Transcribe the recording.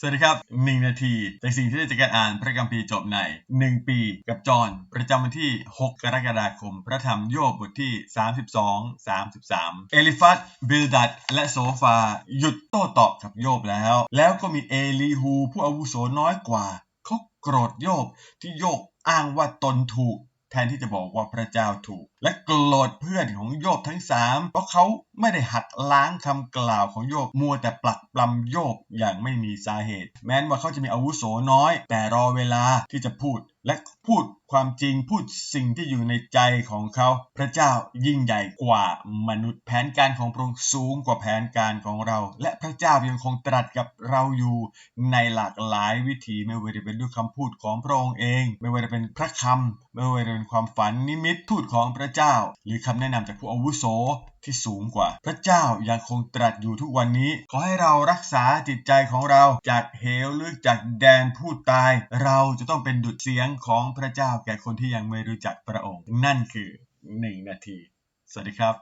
สวัสดีครับหนึ่งนาทีจากสิ่งที่ได้จากการอ่านพระคัมภีร์จบใน 1 ปีกับจอห์นประจำวันที่ 6 กรกฎาคม พระธรรมโยบบทที่ 32 33 เอลิฟัสบิลดัดและโซฟา หยุดโต้ตอบกับโยบแล้ว แล้วก็มีเอลีฮูผู้อาวุโสน้อยกว่าเขาโกรธโยบที่โยบอ้างว่าตนถูก แทนที่จะบอกว่าพระเจ้าถูก และโกรธเพื่อนของโยบทั้งสามเพราะเขาไม่ได้หักล้างคำกล่าวของโยบมัวแต่ปลักปลำโยบอย่างไม่มีสาเหตุ แม้ว่าเขาจะมีอาวุโสน้อย แต่รอเวลาที่จะพูด และพูดความจริงพูดสิ่งที่อยู่ในใจของเขา พระเจ้ายิ่งใหญ่กว่ามนุษย์แผนการของพระองค์สูงกว่าแผนการของเรา และพระเจ้ายังคงตรัสกับเราอยู่ในหลากหลายวิธีไม่ว่าจะเป็นด้วยคำพูดของพระองค์เอง ไม่ว่าจะเป็นพระคำไม่ว่าจะเป็นความฝันนิมิตพูดของพระเจ้า หรือคำแนะนำจากผู้อาวุโส ที่สูงกว่า พระเจ้ายังคงตรัสอยู่ทุกวันนี้ ขอให้เรารักษาจิตใจของเราจากเหวหรือจากแดนผู้ตาย เราจะต้องเป็นดุจเสียงของพระเจ้าแก่คนที่ยังไม่รู้จักพระองค์ นั่นคือหนึ่งนาที สวัสดีครับ